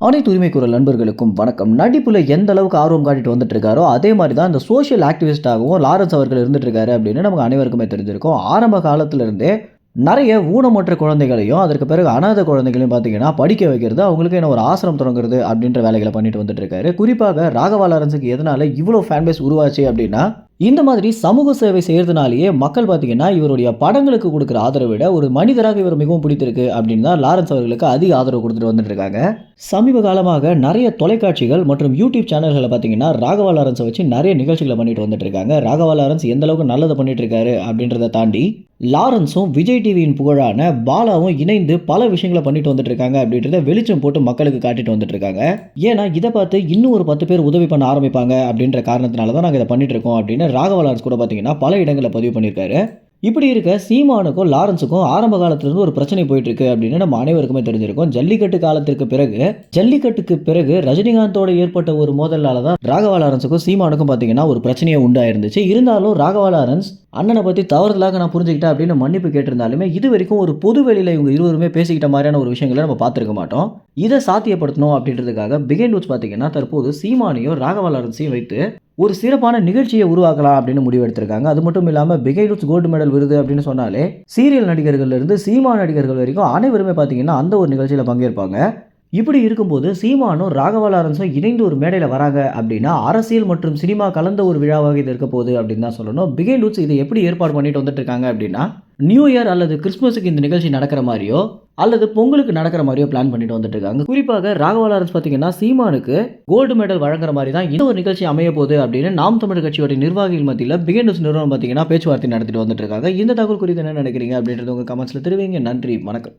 அனைத்து உரிமை குரல் நண்பர்களுக்கும் வணக்கம். நடிப்பில் எந்த அளவுக்கு ஆர்வம் காட்டிட்டு வந்துட்டு இருக்காரோ அதே மாதிரி தான் இந்த சோஷியல் ஆக்டிவிஸ்டாகவும் லாரன்ஸ் அவர்கள் இருந்துட்டு இருக்காரு அப்படின்னு நமக்கு அனைவருக்குமே தெரிஞ்சிருக்கும். ஆரம்ப காலத்திலிருந்தே நிறைய ஊனமற்ற குழந்தைகளையும் அதற்கு பிறகு அனாதை குழந்தைகளையும் பார்த்தீங்கன்னா படிக்க வைக்கிறது அவங்களுக்கு என்ன ஒரு ஆசிரம் தொடங்குறது அப்படின்ற வேலைகளை பண்ணிட்டு வந்துட்டு இருக்காரு குறிப்பாக ராகவா லாரன்ஸுக்கு எதனால இவ்வளோ ஃபேன்பேஸ் உருவாச்சு அப்படின்னா இந்த மாதிரி சமூக சேவை செய்கிறதுனாலேயே மக்கள் பார்த்தீங்கன்னா இவருடைய படங்களுக்கு கொடுக்குற ஆதரவை விட ஒரு மனிதராக இவர் மிகவும் பிடித்திருக்கு அப்படின்னு தான் லாரன்ஸ் அவர்களுக்கு அதிக ஆதரவு கொடுத்துட்டு வந்துட்டுருக்காங்க. சமீப காலமாக நிறைய தொலைக்காட்சிகள் மற்றும் யூடியூப் சேனல்களை பார்த்தீங்கன்னா ராகவா லாரன்ஸை வச்சு நிறைய நிகழ்ச்சிகளை பண்ணிட்டு வந்துட்டு இருக்காங்க ராகவா லாரன்ஸ் எந்த அளவுக்கு நல்லதை பண்ணிட்டு இருக்காரு அப்படின்றத தாண்டி லாரன்ஸும் விஜய் டிவியின் புகழான பாலாவும் இணைந்து பல விஷயங்களை பண்ணிட்டு வந்துட்டு இருக்காங்க அப்படின்றத வெளிச்சம் போட்டு மக்களுக்கு காட்டிட்டு வந்துட்டு இருக்காங்க ஏன்னா இதை பார்த்து இன்னும் ஒரு பத்து பேர் உதவி பண்ண ஆரம்பிப்பாங்க அப்படின்ற காரணத்தினால தான் நாங்கள் இதை பண்ணிட்டு இருக்கோம் அப்படின்னு ராகவா லாரன்ஸ் கூட பார்த்தீங்கன்னா பல இடங்களில் பதிவு பண்ணியிருக்காரு. இப்படி இருக்க சீமானுக்கும் லாரன்ஸுக்கும் ஆரம்ப காலத்திலிருந்து ஒரு பிரச்சனை போயிட்டு இருக்கு அப்படின்னு நம்ம அனைவருக்குமே தெரிஞ்சிருக்கும். ஜல்லிக்கட்டு காலத்திற்கு பிறகு ஜல்லிக்கட்டுக்கு பிறகு ரஜினிகாந்தோட ஏற்பட்ட ஒரு மோதலால தான் ராகவா லாரன்ஸுக்கும் சீமானுக்கும் பார்த்தீங்கன்னா ஒரு பிரச்சனையே உண்டாயிருந்துச்சு. இருந்தாலும் ராகவா லாரன்ஸ் அண்ணனை பற்றி தவறுதலாக நான் புரிஞ்சுக்கிட்டேன் அப்படின்னு மன்னிப்பு கேட்டிருந்தாலுமே இது வரைக்கும் ஒரு பொது வெளியில் இவங்க இருவருமே பேசிக்கிட்ட மாதிரியான ஒரு விஷயங்களை நம்ம பார்த்துருக்க மாட்டோம். இதை சாத்தியப்படுத்தணும் அப்படின்றதுக்காக பிகைன் நூட்ஸ் பார்த்தீங்கன்னா தற்போது சீமானையும் ராகவா லாரன்ஸையும் வைத்து ஒரு சிறப்பான நிகழ்ச்சியை உருவாக்கலாம் அப்படின்னு முடிவெடுத்திருக்காங்க அது மட்டும் இல்லாமல் பிகைலூட்ஸ் கோல்டு மெடல் விருது அப்படின்னு சொன்னாலே சீரியல் நடிகர்கள்லேருந்து சீமா நடிகர்கள் வரைக்கும் அனைவருமே பார்த்தீங்கன்னா அந்த ஒரு நிகழ்ச்சியில் பங்கேற்பாங்க. இப்படி இருக்கும்போது சீமானும் ராகவா லாரன்ஸும் இணைந்து ஒரு மேடையில் வராங்க அப்படின்னா அரசியல் மற்றும் சினிமா கலந்த ஒரு விழாவாக இது இருக்க போகுது அப்படின்னு தான் சொல்லணும். பிகைன் ரூட்ஸ் இதை எப்படி ஏற்பாடு பண்ணிட்டு வந்துட்டு இருக்காங்க அப்படின்னா நியூ இயர் அல்லது கிறிஸ்மஸுக்கு இந்த நிகழ்ச்சி நடக்கிற மாதிரியோ அல்லது பொங்கலுக்கு நடக்கிற மாதிரியோ பிளான் பண்ணிட்டு வந்துட்டு இருக்காங்க. குறிப்பாக ராகவா லாரன்ஸ் பார்த்தீங்கன்னா சீமானுக்கு கோல்டு மெடல் வழங்குற மாதிரி தான் இந்த ஒரு நிகழ்ச்சி அமைய போகுது அப்படின்னு நாம் தமிழ் கட்சியோட நிர்வாகிகள் மத்தியில் பிகைன் நியூஸ் நிறுவனம் பார்த்தீங்கன்னா பேச்சுவார்த்தை நடத்திட்டு வந்துட்டு இருக்காங்க. இந்த தகவல் குறித்து என்ன நினைக்கிறீங்க அப்படின்றது உங்கள் கமெண்ட்ஸில் தெரிவிங்க. நன்றி வணக்கம்.